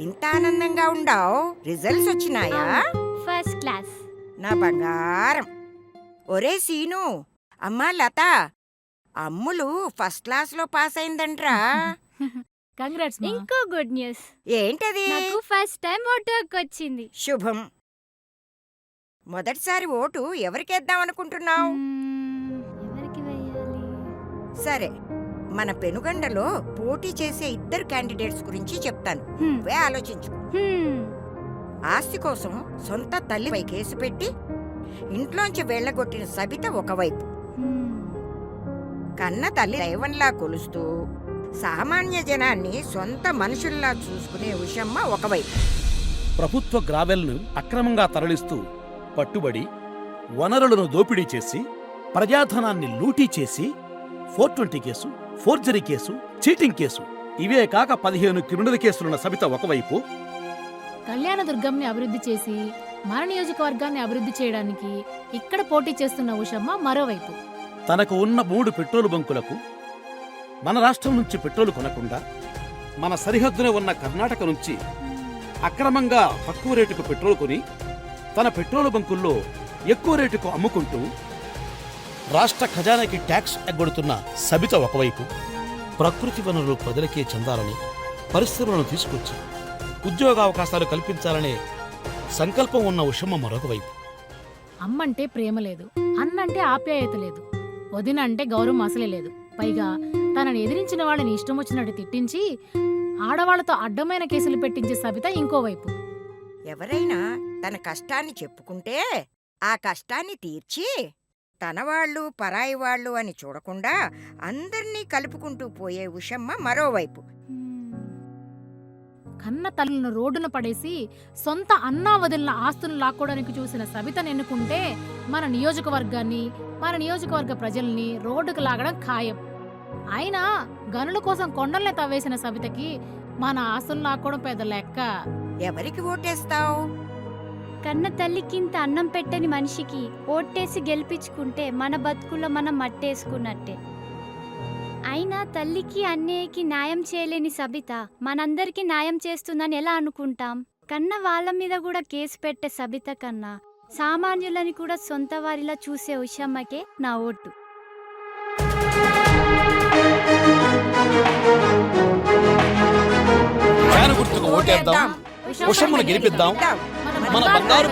ఇంత ఆనందంగా ఉండావు. రిజల్ట్స్ వచ్చినాయా? First class. నా బంగారం. ఒరే సీను అమ్మా లత అమ్ములు ఫస్ట్ క్లాస్లో పాస్ అయిందంట్రా. కంగ్రాట్స్ ఇంకో గుడ్ న్యూస్. ఏంటది? నాకు ఫస్ట్ టైం ఓటుకు వచ్చింది. శుభం. మొదటిసారి ఓటు ఎవరికేద్దాం అనుకుంటున్నావు? మ్మ్, ఎవరికి వేయాలి? సరే. మన పెనుగండలో పోటీ చేసే ఇద్దరు క్యాండిడేట్స్ గురించి చెప్తాను నువ్వే ఆలోచించు హ్మ్. ఆస్తి కోసం సొంత తల్లిపై కేసు పెట్టి ఇంట్లోంచి వెళ్ళగొట్టిన సబిత ఒకవైపు హ్మ్. కన్న తల్లి దైవంలా కొలుస్తూ సామాన్య జనాన్ని సొంత మనుషుల్లా చూసుకునే ఉషమ్మ ఒకవైపు ప్రభుత్వ గ్రావెల్ను అక్రమంగా తరలిస్తూ పట్టుబడి వనరులను దోపిడీ చేసి ప్రజాధనాన్ని లూటీ చేసి four twenty case forgery case cheating case ఇవే కాక పదిహేను క్రిమినల్ కేసులున్న సబిత ఒకవైపు. కళ్యాణదుర్గంని అభివృద్ధి చేసి మన నియోజకవర్గాన్ని అభివృద్ధి చేయడానికి ఇక్కడ పోటీ చేస్తున్న ఉషమ్మ మరోవైపు. తనకు ఉన్న మూడు పెట్రోలు బంకులకు మన రాష్ట్రం నుంచి పెట్రోలు కొనకుండా మన సరిహద్దున ఉన్న కర్ణాటక నుంచి అక్రమంగా తక్కువ రేటుకు పెట్రోల్ కొని తన పెట్రోలు బంకుల్లో ఎక్కువ రేటుకు అమ్ముకుంటూ రాష్ట్ర ఖజానాకి ట్యాక్స్ ఎగ్గొడుతున్న సబిత ఒకవైపు ప్రకృతి వనరులు ప్రజలకే చెందాలని పరిశ్రమలను తీసుకొచ్చి ఉద్యోగావకాశాలు కల్పించాలనే సంకల్పం ఉన్న ఉషమ్మ మరొక వైపు అమ్మంటే ప్రేమ లేదు అన్నంటే ఆప్యాయత లేదు వదిన అంటే గౌరవం అసలే లేదు. పైగా తనని ఎదిరించిన వాళ్ళని ఇష్టం వచ్చినట్టు తిట్టించి ఆడవాళ్ళతో అడ్డమైన కేసులు పెట్టించే సబిత ఇంకోవైపు. ఎవరైనా తన కష్టాన్ని చెప్పుకుంటే ఆ కష్టాన్ని తీర్చి తన వాళ్ళు పరాయి వాళ్ళు అని చూడకుండా అందర్నీ కలుపుకుంటూ పోయే ఉషమ్మ మరోవైపు. కన్న తల్లులను రోడ్డున పడేసి సొంత అన్నా వదిలిన ఆస్తులను లాక్కోవడానికి చూసిన సబితను ఎన్నుకుంటే మన నియోజకవర్గాన్ని మన నియోజకవర్గ ప్రజల్ని రోడ్డుకు లాగడం ఖాయం. అయినా గనుల కోసం కొండల్ని తవ్వేసిన సబితకి మన ఆస్తులను లాక్కోవడం పెద్ద లెక్క. ఎవరికి ఓటేస్తావు? కన్న తల్లికింత అన్నం పెట్టని మనిషికి ఓట్టేసి గెలిపించుకుంటే మన బతుకుల్లో మనం మట్టేసుకున్నట్టే. అయినా తల్లికి అన్నయ్యకి న్యాయం చేయలేని సబిత మనందరికీ న్యాయం చేస్తుందని ఎలా అనుకుంటాం? కన్న వాళ్ళ మీద కూడా కేసు పెట్టే సబిత కన్నా సామాన్యులని కూడా సొంత వారిలా చూసే ఉషమ్మకే నా ఓటు. గుర్తుకు ఓటేద్దాం. ఉషమ్మను గెలిపిద్దాం. మన బంగారు